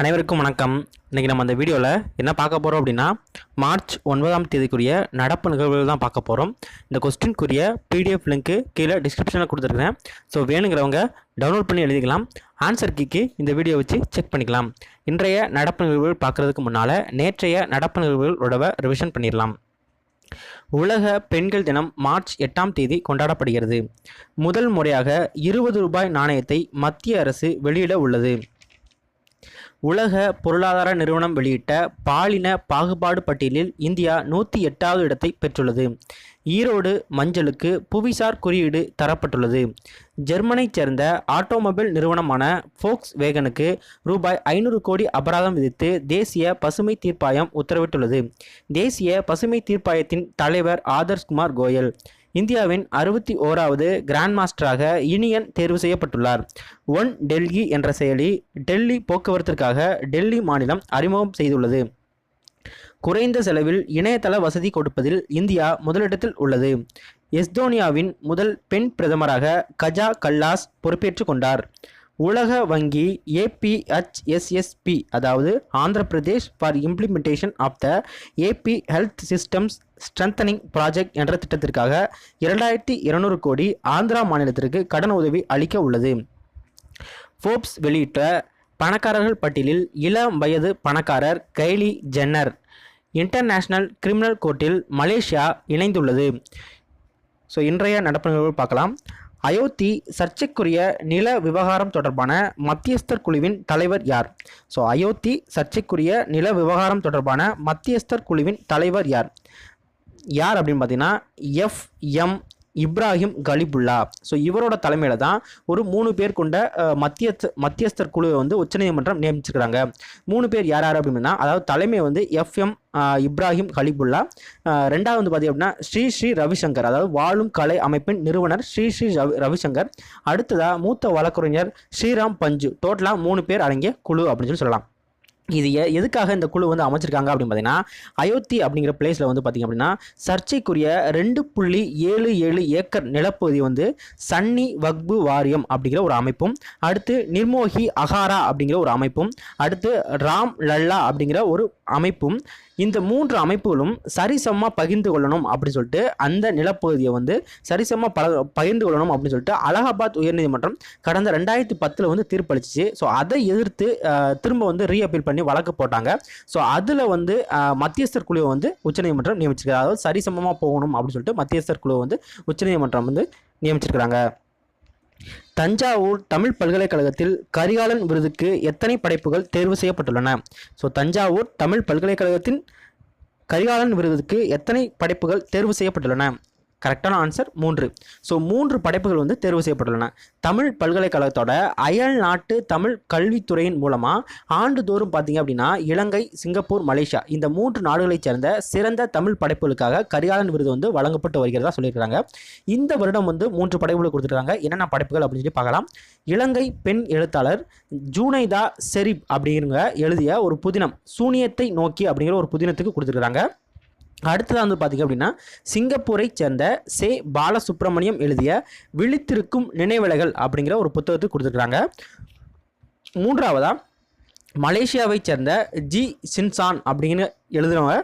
அனைவருக்கும் வணக்கம். இன்றைக்கி நம்ம அந்த வீடியோவில் என்ன பார்க்க போகிறோம் அப்படின்னா மார்ச் ஒன்பதாம் தேதிக்குரிய நடப்பு நிகழ்வுகள் தான் பார்க்க போகிறோம் இந்த கொஸ்டின்குரிய பிடிஎஃப் லிங்க்கு கீழே டிஸ்கிரிப்ஷனில் கொடுத்துருக்கேன் ஸோ வேணுங்கிறவங்க டவுன்லோட் பண்ணி எழுதிக்கலாம். ஆன்சர் கீக்கு இந்த வீடியோ வச்சு செக் பண்ணிக்கலாம். இன்றைய நடப்பு நிகழ்வுகள் பார்க்குறதுக்கு முன்னால் நேற்றைய நடப்பு நிகழ்வுகளோட ரிவிஷன் பண்ணிடலாம். உலக பெண்கள் தினம் மார்ச் எட்டாம் தேதி கொண்டாடப்படுகிறது. முதல் முறையாக இருபது ரூபாய் நாணயத்தை மத்திய அரசு வெளியிட உள்ளது. உலக பொருளாதார நிறுவனம் வெளியிட்ட பாலின பாகுபாடு பட்டியலில் இந்தியா நூற்றி எட்டாவது இடத்தை பெற்றுள்ளது. ஈரோடு மஞ்சளுக்கு புவிசார் குறியீடு தரப்பட்டுள்ளது. ஜெர்மனைச் சேர்ந்த ஆட்டோமொபைல் நிறுவனமான ஃபோக்ஸ் வேகனுக்கு ரூபாய் ஐநூறு கோடி அபராதம் விதித்து தேசிய பசுமை தீர்ப்பாயம் உத்தரவிட்டுள்ளது. தேசிய பசுமை தீர்ப்பாயத்தின் தலைவர் ஆதர்ஷ்குமார் கோயல் இந்தியாவின் அறுபத்தி ஓராவது கிராண்ட் மாஸ்டராக இனியன் தேர்வு செய்யப்பட்டுள்ளார். ஒன் டெல்லி என்ற செயலி டெல்லி போக்குவரத்திற்காக டெல்லி மாநிலம் அறிமுகம் செய்துள்ளது. குறைந்த செலவில் இணையதள வசதி கொடுப்பதில் இந்தியா முதலிடத்தில் உள்ளது. எஸ்தோனியாவின் முதல் பெண் பிரதமராக கஜா கல்லாஸ் பொறுப்பேற்றுக் கொண்டார். உலக வங்கி ஏபிஹெச்எஸ்எஸ்பி அதாவது Andhra Pradesh for implementation of the AP health systems strengthening project என்ற திட்டத்திற்காக இரண்டாயிரத்தி இருநூறு கோடி ஆந்திரா மாநிலத்திற்கு கடன் உதவி அளிக்க உள்ளது. ஃபோர்ப்ஸ் வெளியிட்ட பணக்காரர்கள் பட்டியலில் இளம் வயது பணக்காரர் கைலி ஜென்னர் இன்டர்நேஷனல் கிரிமினல் கோர்ட்டில் மலேசியா இணைந்துள்ளது. ஸோ இன்றைய நடப்பு நிகழ்வு பார்க்கலாம். அயோத்தி சர்ச்சைக்குரிய நில விவகாரம் தொடர்பான மத்தியஸ்தர் குழுவின் தலைவர் யார்? ஸோ அயோத்தி சர்ச்சைக்குரிய நில விவகாரம் தொடர்பான மத்தியஸ்தர் குழுவின் தலைவர் யார்? யார் அப்படின்னு பார்த்தீங்கன்னா எஃப்எம் இப்ராஹிம் கலிபுல்லா. ஸோ இவரோட தலைமையில் தான் ஒரு மூணு பேர் கொண்ட மத்திய மத்தியஸ்தர் குழுவை வந்து உச்சநீதிமன்றம் நியமிச்சிருக்கிறாங்க மூணு பேர் யார் யார் அப்படின்னா அதாவது தலைமை வந்து எஃப்எம் இப்ராஹிம் கலிபுல்லா. ரெண்டாவது வந்து பார்த்தீங்க அப்படின்னா ஸ்ரீ ஸ்ரீ ரவிசங்கர் அதாவது வாழும் கலை அமைப்பின் நிறுவனர் ஸ்ரீ ஸ்ரீ ரவி ரவிசங்கர். அடுத்ததாக மூத்த வழக்கறிஞர் ஸ்ரீராம் பஞ்சு. டோட்டலாக மூணு பேர் அடங்கிய குழு அப்படின்னு சொல்லி சொல்லலாம். இது எ எதுக்காக இந்த குழு வந்து அமைச்சிருக்காங்க அப்படின்னு பார்த்தீங்கன்னா அயோத்தி அப்படிங்கிற பிளேஸில் வந்து பார்த்திங்க அப்படின்னா சர்ச்சைக்குரிய ரெண்டு புள்ளி ஏழு ஏழு ஏக்கர் நிலப்பகுதி வந்து சன்னி வக்பு வாரியம் அப்படிங்கிற ஒரு அமைப்பும் அடுத்து நிர்மோகி அகாரா அப்படிங்கிற ஒரு அமைப்பும் அடுத்து ராம் லல்லா அப்படிங்கிற ஒரு அமைப்பும் இந்த மூன்று அமைப்புகளும் சரிசமமாக பகிர்ந்து கொள்ளணும் அப்படின்னு சொல்லிட்டு அந்த நிலப்பகுதியை வந்து சரிசமமாக பல பகிர்ந்து கொள்ளணும் அப்படின்னு சொல்லிட்டு அலகாபாத் உயர்நீதிமன்றம் கடந்த ரெண்டாயிரத்தி பத்தில் வந்து தீர்ப்பளிச்சிச்சு. ஸோ அதை எதிர்த்து திரும்ப வந்து ரீஅப்பீல் பண்ணி வழக்கு போட்டாங்க. ஸோ அதில் வந்து மத்தியஸ்தர் குழுவை வந்து உச்சநீதிமன்றம் நியமிச்சிருக்காங்க. அதாவது சரிசமமாக போகணும் அப்படின்னு சொல்லிட்டு மத்தியஸ்தர் குழுவை வந்து உச்சநீதிமன்றம் வந்து நியமிச்சிருக்கிறாங்க. தஞ்சாவூர் தமிழ் பல்கலைக்கழகத்தில் கரிகாலன் விருதுக்கு எத்தனை படைப்புகள் தேர்வு செய்யப்பட்டுள்ளன? ஸோ தஞ்சாவூர் தமிழ் பல்கலைக்கழகத்தின் கரிகாலன் விருதுக்கு எத்தனை படைப்புகள் தேர்வு செய்யப்பட்டுள்ளன? கரெக்டான ஆன்சர் மூன்று. ஸோ மூன்று படைப்புகள் வந்து தேர்வு செய்யப்பட்டுள்ளன. தமிழ் பல்கலைக்கழகத்தோட அயல் நாட்டு தமிழ் கல்வித்துறையின் மூலமாக ஆண்டுதோறும் பார்த்தீங்க அப்படின்னா இலங்கை சிங்கப்பூர் மலேசியா இந்த மூன்று நாடுகளைச் சேர்ந்த சிறந்த தமிழ் படைப்புகளுக்காக கரிகாலன் விருது வந்து வழங்கப்பட்டு வருகிறதா சொல்லியிருக்காங்க இந்த வருடம் வந்து மூன்று படைப்புகள் கொடுத்துருக்காங்க. என்னென்ன படைப்புகள் அப்படின்னு சொல்லி பார்க்கலாம். இலங்கை பெண் எழுத்தாளர் ஜூனைதா செரிப் அப்படிங்கிற எழுதிய ஒரு புதினம் சூனியத்தை நோக்கி அப்படிங்கிற ஒரு புதினத்துக்கு கொடுத்துருக்காங்க அடுத்ததாக வந்து பார்த்திங்க அப்படின்னா சிங்கப்பூரை சேர்ந்த சே பாலசுப்ரமணியம் எழுதிய விழித்திருக்கும் நினைவலைகள் அப்படிங்கிற ஒரு புத்தகத்தை கொடுத்துருக்குறாங்க. மூன்றாவதாக மலேசியாவை சேர்ந்த ஜி சின்சான் அப்படிங்கிற எழுதுனவங்க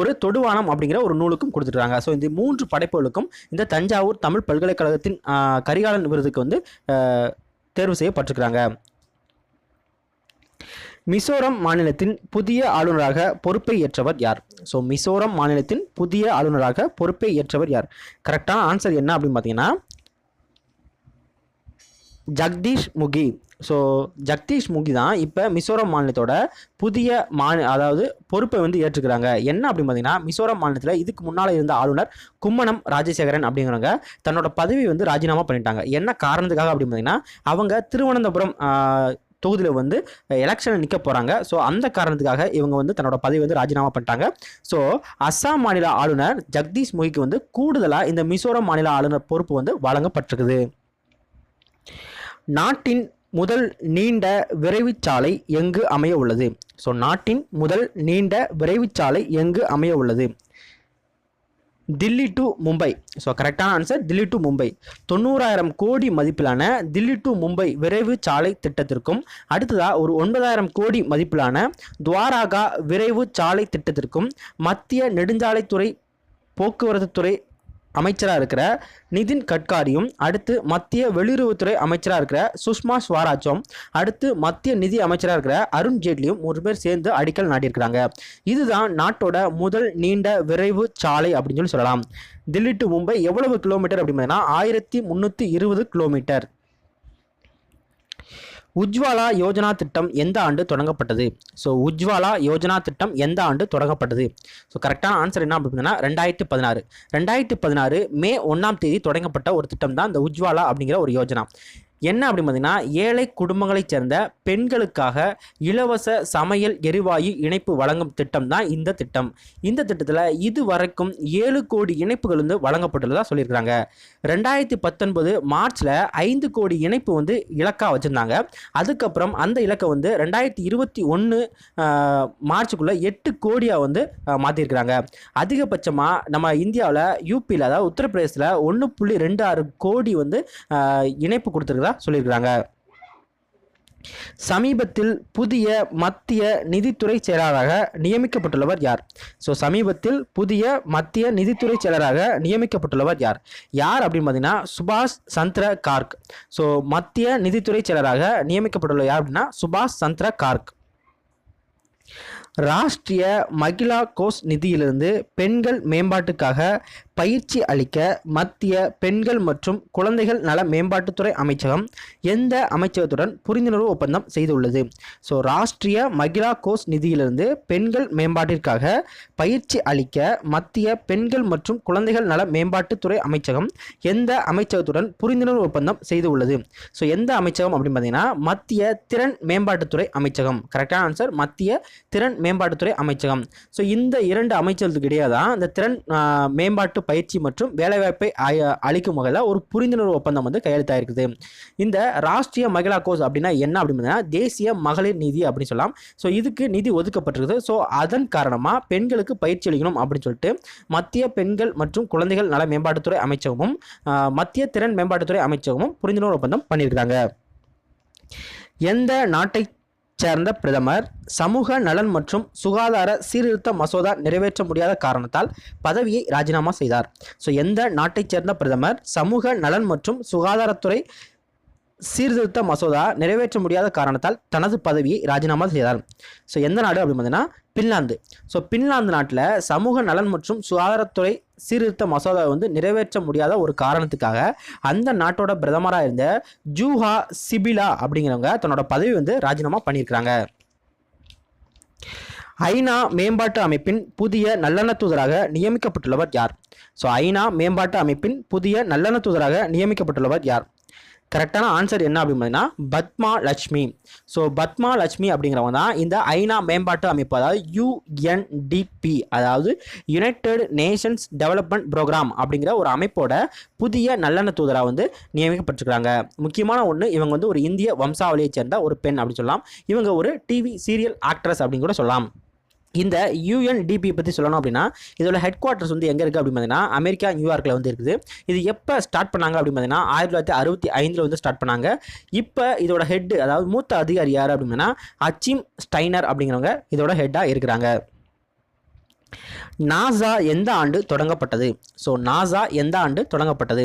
ஒரு தொடுவானம் அப்படிங்கிற ஒரு நூலுக்கும் கொடுத்துருக்காங்க ஸோ இந்த மூன்று படைப்புகளுக்கும் இந்த தஞ்சாவூர் தமிழ் பல்கலைக்கழகத்தின் கரிகாலன் விருதுக்கு வந்து தேர்வு செய்யப்பட்டிருக்கிறாங்க. மிசோரம் மாநிலத்தின் புதிய ஆளுநராக பொறுப்பை ஏற்றவர் யார்? ஸோ மிசோரம் மாநிலத்தின் புதிய ஆளுநராக பொறுப்பை ஏற்றவர் யார்? கரெக்டான ஆன்சர் என்ன அப்படின்னு பார்த்தீங்கன்னா ஜக்தீஷ் முகி. ஸோ ஜக்தீஷ் முகி தான் இப்போ மிசோரம் மாநிலத்தோட புதிய மாநில அதாவது பொறுப்பை வந்து ஏற்றுக்கிறாங்க. என்ன அப்படின்னு பார்த்தீங்கன்னா மிசோரம் மாநிலத்தில் இதுக்கு முன்னால் இருந்த ஆளுநர் கும்மனம் ராஜசேகரன் அப்படிங்கிறவங்க தன்னோட பதவி வந்து ராஜினாமா பண்ணிட்டாங்க. என்ன காரணத்துக்காக அப்படின்னு பார்த்தீங்கன்னா அவங்க திருவனந்தபுரம் தொகுதியில் வந்து எலெக்ஷனில் நிற்க போகிறாங்க ஸோ அந்த காரணத்துக்காக இவங்க வந்து தன்னோட பதவி வந்து ராஜினாமா பண்ணிட்டாங்க. ஸோ அஸ்ஸாம் மாநில ஆளுநர் ஜக்தீஷ் முகிக்கு வந்து கூடுதலாக இந்த மிசோரம் மாநில ஆளுநர் பொறுப்பு வந்து வழங்கப்பட்டிருக்குது. நாட்டின் முதல் நீண்ட விரைவுச்சாலை எங்கு அமைய உள்ளது? ஸோ நாட்டின் முதல் நீண்ட விரைவுச்சாலை எங்கு அமைய உள்ளது? தில்லி டு மும்பை. ஸோ கரெக்டான ஆன்சர் தில்லி டு மும்பை. தொண்ணூறாயிரம் கோடி மதிப்பிலான தில்லி டு மும்பை விரைவு சாலை திட்டத்திற்கும் அடுத்ததாக ஒரு ஒன்பதாயிரம் கோடி மதிப்பிலான துவாராகா விரைவு சாலை திட்டத்திற்கும் மத்திய நெடுஞ்சாலைத்துறை போக்குவரத்துத்துறை அமைச்சராக இருக்கிற நிதின் கட்காரியும் அடுத்து மத்திய வெளியுறவுத்துறை அமைச்சராக இருக்கிற சுஷ்மா ஸ்வராஜும் அடுத்து மத்திய நிதி அமைச்சராக இருக்கிற அருண் ஜேட்லியும் ஒரு பேர் சேர்ந்து அடிக்கல் நாட்டியிருக்கிறாங்க. இதுதான் நாட்டோட முதல் நீண்ட விரைவு சாலை அப்படின்னு சொல்லி சொல்லலாம். தில்லி டு மும்பை எவ்வளவு கிலோமீட்டர் அப்படின்னு பார்த்தீங்கன்னா ஆயிரத்தி முந்நூற்றி இருபது கிலோமீட்டர் உஜ்வாலா யோஜனா திட்டம் எந்த ஆண்டு தொடங்கப்பட்டது? ஸோ உஜ்வாலா யோஜனா திட்டம் எந்த ஆண்டு தொடங்கப்பட்டது? ஸோ கரெக்டான ஆன்சர் என்ன அப்படின்னா ரெண்டாயிரத்தி பதினாறு. ரெண்டாயிரத்தி பதினாறு மே ஒன்றாம் தேதி தொடங்கப்பட்ட ஒரு திட்டம் தான் இந்த உஜ்வாலா அப்படிங்கிற ஒரு யோஜனா. என்ன அப்படின்னு பார்த்தீங்கன்னா ஏழை குடும்பங்களைச் சேர்ந்த பெண்களுக்காக இலவச சமையல் எரிவாயு இணைப்பு வழங்கும் திட்டம் தான் இந்த திட்டம். இந்த திட்டத்தில் இது வரைக்கும் ஏழு கோடி இணைப்புகள் வந்து வழங்கப்பட்டுள்ளதாக சொல்லியிருக்கிறாங்க. ரெண்டாயிரத்தி பத்தொன்பது மார்ச்சில் ஐந்து கோடி இணைப்பு வந்து இலக்காக வச்சுருந்தாங்க. அதுக்கப்புறம் அந்த இலக்கை வந்து ரெண்டாயிரத்தி இருபத்தி ஒன்று மார்ச்சுக்குள்ளே எட்டு கோடியாக வந்து மாற்றிருக்கிறாங்க அதிகபட்சமாக நம்ம இந்தியாவில் யூபியில் அதாவது உத்தரப்பிரதேசத்தில் ஒன்று புள்ளி ரெண்டு ஆறு கோடி வந்து இணைப்பு இணைப்பு கொடுத்துருக்குறதா சொல்லியிருக்கிறாங்க. சமீபத்தில் புதிய மத்திய நிதித்துறை செயலராக நியமிக்கப்பட்டுள்ளவர் யார்? ஸோ சமீபத்தில் புதிய மத்திய நிதித்துறை செயலராக நியமிக்கப்பட்டுள்ளவர் யார்? யார் அப்படின்னு பார்த்தீங்கன்னா சுபாஷ் சந்திர கார்க். ஸோ மத்திய நிதித்துறை செயலராக நியமிக்கப்பட்டுள்ள யார் அப்படின்னா சுபாஷ் சந்திர கார்க். ராஷ்டிரிய மகிழா கோஷ் நிதியிலிருந்து பெண்கள் மேம்பாட்டுக்காக பயிற்சி அளிக்க மத்திய பெண்கள் மற்றும் குழந்தைகள் நல மேம்பாட்டுத்துறை அமைச்சகம் எந்த அமைச்சகத்துடன் புரிந்துணர்வு ஒப்பந்தம் செய்துள்ளது? ஸோ ராஷ்டிரிய மகிழா கோஷ் நிதியிலிருந்து பெண்கள் மேம்பாட்டிற்காக பயிற்சி அளிக்க மத்திய பெண்கள் மற்றும் குழந்தைகள் நல மேம்பாட்டுத்துறை அமைச்சகம் எந்த அமைச்சகத்துடன் புரிந்துணர்வு ஒப்பந்தம் செய்துள்ளது? ஸோ எந்த அமைச்சகம் அப்படின்னு பார்த்தீங்கன்னா மத்திய திறன் மேம்பாட்டுத்துறை அமைச்சகம். கரெக்டான ஆன்சர் மத்திய திறன் மேம்பாட்டுத்துறை அமைச்சகம். ஸோ இந்த இரண்டு அமைச்சகத்துக்கு இடையே தான் இந்த திறன் மேம்பாட்டு பயிற்சி மற்றும் வேலைவாய்ப்பை அளிக்கும் வகையில் ஒரு புரிந்துணர்வு ஒப்பந்தம் வந்து கையெழுத்தாயிருக்குது. இந்த ராஷ்டிரிய மகிழா கோஷ் அப்படின்னா என்ன அப்படின்னு பார்த்தீங்கன்னா தேசிய மகளிர் நிதி அப்படின்னு சொல்லலாம். ஸோ இதுக்கு நிதி ஒதுக்கப்பட்டிருக்குது. ஸோ அதன் காரணமாக பெண்களுக்கு பயிற்சி அளிக்கணும் அப்படின்னு சொல்லிட்டு மத்திய பெண்கள் மற்றும் குழந்தைகள் நல மேம்பாட்டுத்துறை அமைச்சகமும் மத்திய திறன் மேம்பாட்டுத்துறை அமைச்சகமும் புரிந்துணர்வு ஒப்பந்தம் பண்ணியிருக்கிறாங்க எந்த நாட்டை சேர்ந்த பிரதமர் சமூக நலன் மற்றும் சுகாதார சீர்திருத்த மசோதா நிறைவேற்ற முடியாத காரணத்தால் பதவியை ராஜினாமா செய்தார். ஸோ எந்த நாட்டைச் சேர்ந்த பிரதமர் சமூக நலன் மற்றும் சுகாதாரத்துறை சீர்திருத்த மசோதா நிறைவேற்ற முடியாத காரணத்தால் தனது பதவியை ராஜினாமா செய்தார். ஸோ எந்த நாடு அப்படின்னு பார்த்தீங்கன்னா பின்லாந்து. ஸோ பின்லாந்து நாட்டில் சமூக நலன் மற்றும் சுகாதாரத்துறை சீர்திருத்த மசோதாவை வந்து நிறைவேற்ற முடியாத ஒரு காரணத்துக்காக அந்த நாட்டோட பிரதமராக இருந்த ஜூஹா சிபிலா அப்படிங்கிறவங்க தன்னோட பதவி வந்து ராஜினாமா பண்ணியிருக்கிறாங்க. ஐநா மேம்பாட்டு அமைப்பின் புதிய நல்லெண்ண தூதராக நியமிக்கப்பட்டுள்ளவர் யார்? ஸோ ஐநா மேம்பாட்டு அமைப்பின் புதிய நல்லெண்ண தூதராக நியமிக்கப்பட்டுள்ளவர் யார்? கரெக்டான ஆன்சர் என்ன அப்படின்னு பார்த்தீங்கன்னா பத்மா லட்சுமி. ஸோ பத்மா லட்சுமி அப்படிங்கிறவங்க தான் இந்த ஐநா மேம்பாட்டு அமைப்பு அதாவது யுஎன்டிபி அதாவது யுனைடெட் நேஷன்ஸ் டெவலப்மெண்ட் ப்ரோக்ராம் அப்படிங்கிற ஒரு அமைப்போட புதிய நல்லெண்ண தூதராக வந்து நியமிக்கப்பட்டிருக்கிறாங்க. முக்கியமான ஒன்று இவங்க வந்து ஒரு இந்திய வம்சாவளியைச் சேர்ந்த ஒரு பெண் அப்படின்னு சொல்லலாம். இவங்க ஒரு டிவி சீரியல் ஆக்ட்ரஸ் அப்படின்னு கூட சொல்லலாம். இந்த யூஎன்டிபி பற்றி சொல்லணும் அப்படின்னா இதோட ஹெட் குவார்ட்டர்ஸ் வந்து எங்கே இருக்குது அப்படின்னு பார்த்தீங்கன்னா அமெரிக்கா நியூயார்க்கில் வந்து இருக்குது. இது எப்போ ஸ்டார்ட் பண்ணாங்க அப்படின்னு பார்த்தீங்கன்னா ஆயிரத்தி தொள்ளாயிரத்தி அறுபத்தி ஐந்தில் வந்து ஸ்டார்ட் பண்ணாங்க. இப்போ இதோட ஹெட் அதாவது மூத்த அதிகாரி யார் அப்படின்னா அச்சிம் ஸ்டைனர் அப்படிங்கிறவங்க இதோட ஹெட்டாக இருக்கிறாங்க. நாசா எந்த ஆண்டு தொடங்கப்பட்டது? ஸோ நாசா எந்த ஆண்டு தொடங்கப்பட்டது?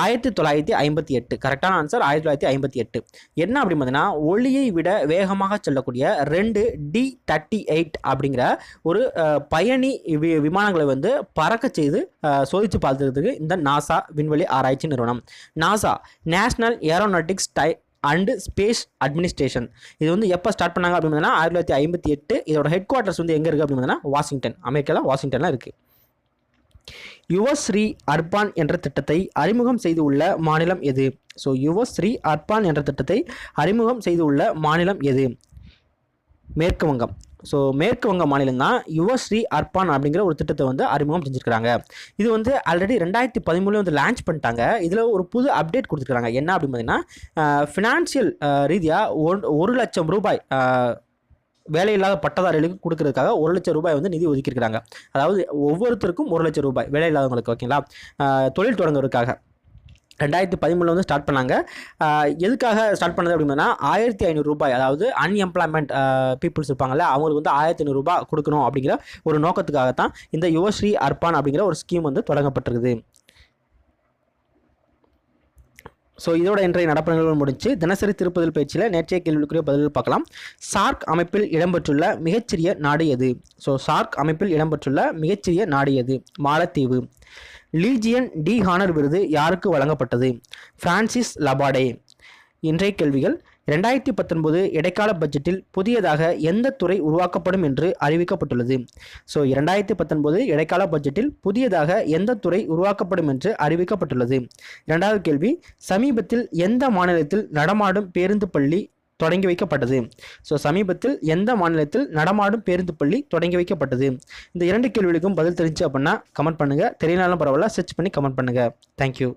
ஆயிரத்தி தொள்ளாயிரத்தி ஐம்பத்தி எட்டு. கரெக்டான ஆன்சர் ஆயிரத்தி தொள்ளாயிரத்தி ஐம்பத்தி எட்டு. என்ன அப்படின்னு பார்த்தீங்கன்னா ஒளியை விட வேகமாக செல்லக்கூடிய ரெண்டு டி தேர்ட்டி எயிட் அப்படிங்கிற ஒரு பயணி வி விமானங்களை வந்து பறக்க செய்து சோதித்து பார்த்துக்கிறதுக்கு இந்த நாசா விண்வெளி ஆராய்ச்சி நிறுவனம். நாசா நேஷனல் ஏரோநாட்டிக்ஸ் டை அண்டு ஸ்பேஸ் அட்மினிஸ்ட்ரேஷன் இது வந்து எப்போ ஸ்டார்ட் பண்ணாங்க அப்படின்னு ஆயிரத்தி தொள்ளாயிரத்தி ஐம்பத்தி எட்டு இதோட ஹெட் குவார்ட்டர்ஸ் வந்து எங்கே இருக்குது அப்படின்னு வாஷிங்டன் அமெரிக்காவில் வாஷிங்டனில் இருக்குது யுவஸ்ரீ அர்பான் என்ற திட்டத்தை அறிமுகம் செய்து உள்ள மாநிலம் எது? ஸோ யுவஸ்ரீ அர்பான் என்ற திட்டத்தை அறிமுகம் செய்து உள்ள மாநிலம் எது? மேற்கு வங்கம் ஸோ மேற்கு வங்க மாநிலம் தான் யுவஸ்ரீ அர்பான் அப்படிங்கிற ஒரு திட்டத்தை வந்து அறிமுகம் செஞ்சுருக்காங்க இது வந்து ஆல்ரெடி ரெண்டாயிரத்தி பதிமூணில் வந்து லான்ச் பண்ணிட்டாங்க. இதில் ஒரு புது அப்டேட் கொடுத்துருக்காங்க என்ன அப்படின்னு பார்த்தீங்கன்னா ஃபினான்ஷியல் ரீதியாக ஒன் ஒரு லட்சம் ரூபாய் வேலை வேலையில்லாத பட்டதாரிகளுக்கு கொடுக்கறதுக்காக ஒரு லட்சம் ரூபாய் வந்து நிதி ஒதுக்கியிருக்கிறாங்க. அதாவது ஒவ்வொருத்தருக்கும் ஒரு லட்சம் ரூபாய் வேலை இல்லாதவங்களுக்கு ஓகேங்களா தொழில் தொடங்குறதுக்காக. ரெண்டாயிரத்தி பதிமூணில் வந்து ஸ்டார்ட் பண்ணாங்க. எதுக்காக ஸ்டார்ட் பண்ணது அப்படின்னா ஆயிரத்தி ஐநூறு ரூபாய் அதாவது அன்எம்ப்ளாய்மெண்ட் பீப்புள்ஸ் இருப்பாங்கல்ல அவங்களுக்கு வந்து ஆயிரத்தி ஐநூறுரூபா கொடுக்கணும் அப்படிங்கிற ஒரு நோக்கத்துக்காக தான் இந்த யுவஸ்ரீ அர்பான் அப்படிங்கிற ஒரு ஸ்கீம் வந்து தொடங்கப்பட்டிருக்குது. ஸோ இதோட இன்றைய நடப்பு முடிஞ்சு தினசரி திருப்பதில் பயிற்சியில் நேற்றைய கேள்விக்குரிய பதில்கள் பார்க்கலாம். சார்க் அமைப்பில் இடம்பெற்றுள்ள மிகச்சிறிய நாடு எது? ஸோ சார்க் அமைப்பில் இடம்பெற்றுள்ள மிகச்சிறிய நாடு எது? மாலத்தீவு. லீஜியன் டி ஹானர் விருது யாருக்கு வழங்கப்பட்டது? பிரான்சிஸ் லபாடே இன்றைய கேள்விகள் ரெண்டாயிரத்தி பத்தொன்பது இடைக்கால பட்ஜெட்டில் புதியதாக எந்த துறை உருவாக்கப்படும் என்று அறிவிக்கப்பட்டுள்ளது. ஸோ இரண்டாயிரத்தி பத்தொன்பது இடைக்கால பட்ஜெட்டில் புதியதாக எந்த துறை உருவாக்கப்படும் என்று அறிவிக்கப்பட்டுள்ளது. இரண்டாவது கேள்வி சமீபத்தில் எந்த மாநிலத்தில் நடமாடும் பேருந்து பள்ளி தொடங்கி வைக்கப்பட்டது. ஸோ சமீபத்தில் எந்த மாநிலத்தில் நடமாடும் பேருந்து பள்ளி தொடங்கி வைக்கப்பட்டது? இந்த இரண்டு கேள்விகளுக்கும் பதில் தெரிஞ்சு அப்படின்னா கமெண்ட் பண்ணுங்கள் தெரியலனாலும் பரவாயில்ல சர்ச் பண்ணி கமெண்ட் பண்ணுங்கள் தேங்க்யூ